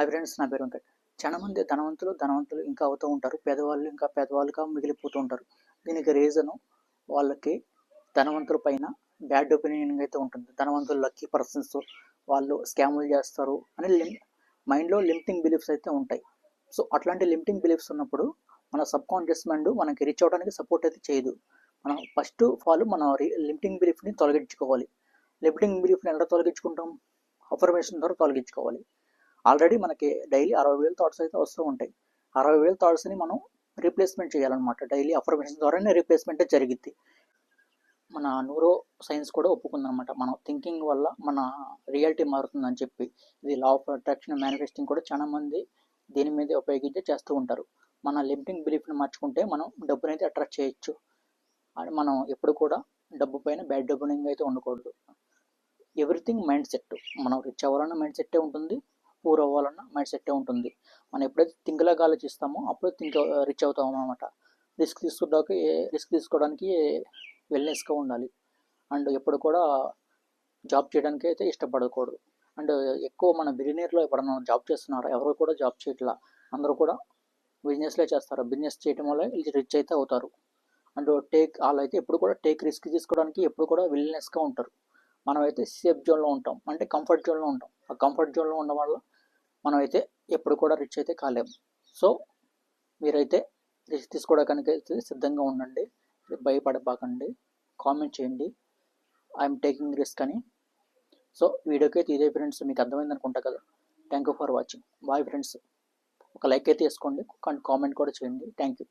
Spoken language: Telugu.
హాయ్ ఫ్రెండ్స్ నా పేరు వెంకట్ చాలా మంది ధనవంతులు ధనవంతులు ఇంకా అవుతూ ఉంటారు. పేదవాళ్ళు ఇంకా పేదవాళ్ళుగా మిగిలిపోతూ ఉంటారు. దీనికి రీజను వాళ్ళకి ధనవంతుల పైన బ్యాడ్ ఒపీనియన్ అయితే ఉంటుంది. ధనవంతులు లక్కీ పర్సన్స్ వాళ్ళు స్కాములు చేస్తారు అని లిమ్ మైండ్లో లిమిటింగ్ బిలీఫ్స్ అయితే ఉంటాయి. సో అట్లాంటి లిమిటింగ్ బిలీఫ్స్ ఉన్నప్పుడు మన సబ్ కాన్షియస్ మైండ్ మనకి రీచ్ అవ్వడానికి సపోర్ట్ అయితే చేయదు. మనం ఫస్ట్ ఆఫ్ ఆల్ మన లిమిటింగ్ బిలీఫ్ని తొలగించుకోవాలి. లిమిటింగ్ బిలీఫ్ని ఎలా తొలగించుకుంటాం? అఫర్మేషన్ ద్వారా తొలగించుకోవాలి. ఆల్రెడీ మనకి డైలీ అరవై వేల థాట్స్ అయితే వస్తూ ఉంటాయి. అరవై వేల థాట్స్ని మనం రీప్లేస్మెంట్ చేయాలన్నమాట. డైలీ అఫర్మేషన్ ద్వారానే రీప్లేస్మెంట్ జరిగిద్ది. మన న్యూరో సైన్స్ కూడా ఒప్పుకుందనమాట మన థింకింగ్ వల్ల మన రియాలిటీ మారుతుందని చెప్పి. ఇది లా ఆఫ్ అట్రాక్షన్ మేనిఫెస్టింగ్ కూడా చాలా మంది దీని మీద ఉపయోగించి చేస్తూ ఉంటారు. మన లిమిటింగ్ బిలీఫ్ని మార్చుకుంటే మనం డబ్బుని అయితే అట్రాక్ట్ చేయొచ్చు. అని మనం ఎప్పుడు కూడా డబ్బు పైన బ్యాడ్ డబ్బునింగ్ అయితే ఉండకూడదు. Everything mind set. మనం రిచ్ అవ్వాలన్న మైండ్ సెట్టే ఉంటుంది. పూర్ అవ్వాలన్న మైండ్ సెట్టే ఉంటుంది. మనం ఎప్పుడైతే థింక్లాగా ఆలోచిస్తామో అప్పుడు థింక్ రిచ్ అవుతాం అనమాట రిస్క్ తీసుకోవడానికి రిస్క్ తీసుకోవడానికి వెల్నెస్గా ఉండాలి. అండ్ ఎప్పుడు కూడా జాబ్ చేయడానికి అయితే ఇష్టపడకూడదు. అండ్ ఎక్కువ మన బిలినీర్లో ఎప్పుడన్నా జాబ్ చేస్తున్నారు? ఎవరు కూడా జాబ్ చేయట్లా. అందరూ కూడా బిజినెస్లే చేస్తారు? బిజినెస్ చేయటం వల్ల రిచ్ అయితే అవుతారు. అండ్ టేక్ వాళ్ళు అయితే ఎప్పుడు కూడా టేక్ రిస్క్ తీసుకోవడానికి ఎప్పుడు కూడా విల్నెస్గా ఉంటారు. మనం అయితే సేఫ్ జోన్లో ఉంటాం. అంటే కంఫర్ట్ జోన్లో ఉంటాం. ఆ కంఫర్ట్ జోన్లో ఉండడం వల్ల మనం అయితే ఎప్పుడు కూడా రిచ్ అయితే కాలేము సో మీరైతే రిస్క్ తీసుకోవడానికి అయితే సిద్ధంగా ఉండండి. భయపడబాకండి. కామెంట్ చేయండి. ఐఎమ్ టేకింగ్ రిస్క్ అని. సో వీడియోకి అయితే ఇదే ఫ్రెండ్స్. మీకు అర్థమైంది అనుకుంటా కదా. Thank you for watching. Bye friends. ఒక లైక్ అయితే వేసుకోండి. కామెంట్ కూడా చేయండి. Thank you